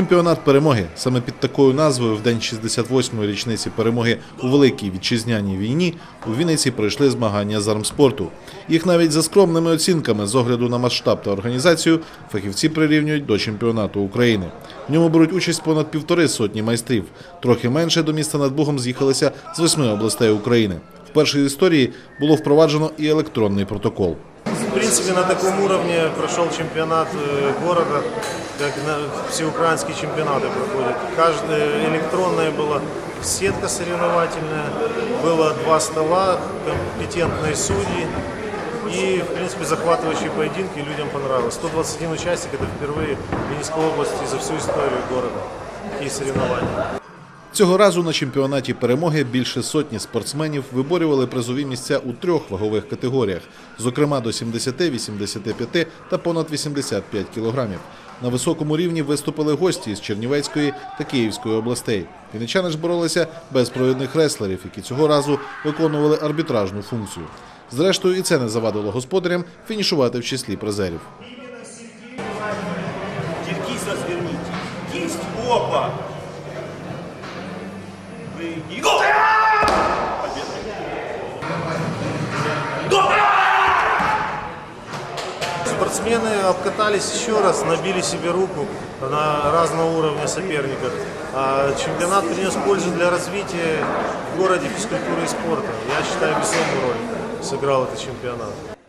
Чемпіонат перемоги саме під такою назвою в день 68-ї річниці перемоги у великій вітчизняній війні у Вінниці пройшли змагання з армспорту. Їх навіть за скромними оцінками з огляду на масштаб та організацію фахівці прирівнюють до чемпіонату України. В ньому беруть участь понад півтори сотні майстрів. Трохи менше до міста над Бугом з'їхалися з восьми областей України. В історії було впроваджено і електронний протокол. В принципе, на таком уровне прошел чемпионат э, города, как на всеукраинские чемпионаты проходят. Каждая электронная была сетка соревновательная, было два стола, компетентные судьи. И, в принципе, захватывающие поединки людям понравилось. 121 участник, это впервые в Винницкой области за всю историю города. Такие соревнования. Цього разу на чемпіонаті перемоги більше сотні спортсменів виборювали призові місця у трьох вагових категоріях, зокрема до 70, 85 та понад 85 кілограмів. На високому рівні виступили гості з Чернівецької та Київської областей. Вінничани ж боролися без провідних реслерів, які цього разу виконували арбітражну функцію. Зрештою, і це не завадило господарям фінішувати в числі призерів. Есть опа! Спортсмены обкатались еще раз, набили себе руку на разного уровня соперников. А чемпионат принес пользу для развития в городе физкультуры и спорта. Я считаю, весомую роль сыграл этот чемпионат.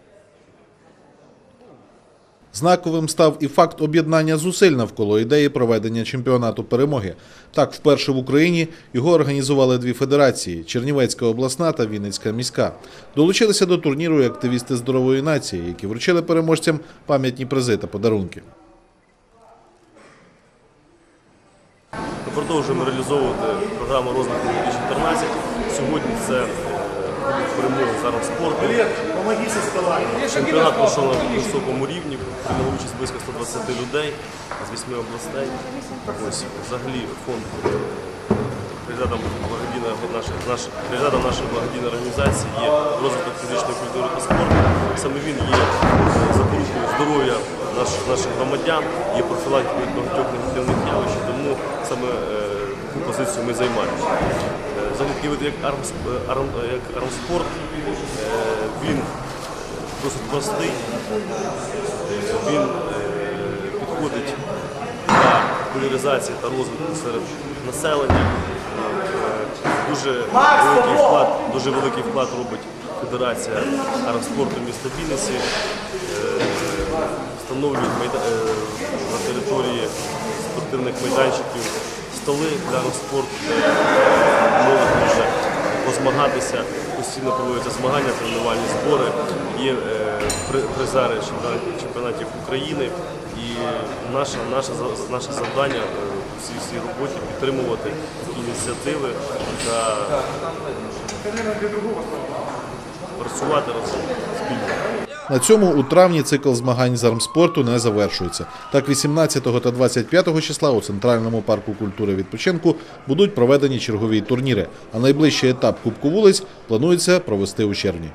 Знаковим став і факт об'єднання зусиль навколо ідеї проведення чемпіонату перемоги. Так, вперше в Україні його організували дві федерації Чернівецька обласна та Вінницька міська. Долучилися до турніру і активісти здорової нації, які вручили переможцям пам'ятні призи та подарунки. Продовжуємо реалізовувати програму розвитку 2014. Сьогодні це перемоги зараз спорту. Чемпіонат пройшов на високому рівні, прийняли участь близько 120 людей з 8 областей. Ось взагалі фонд благодійної нашої нашої благодійної організації є розвиток фізичної культури та спорту. Саме він є е, запорукою здоров'я наших, наших громадян, є профілактикою багатьох негативних явищ, тому саме е, таку позицію ми займаємо. Взагалі такий вид, як, армс- арм- як армспорт, е, він досить простий, він е, підходить для популяризації та розвитку серед населення. Е, Дуже великий вклад, дуже великий вклад робить Федерація армспорту міста Вінниці. Встановлюють на території спортивних майданчиків столи для армспорту, де молодь може позмагатися. Постійно проводяться змагання, тренувальні збори. Є е, при- призери чемпіонатів, України. І наше, наше, наше завдання е, у цій всій роботі підтримувати ініціативи та працювати разом спільно. На цьому у травні цикл змагань з армспорту не завершується. Так, 18 та 25 числа у центральному парку культури відпочинку будуть проведені чергові турніри. А найближчий етап Кубку вулиць планується провести у червні.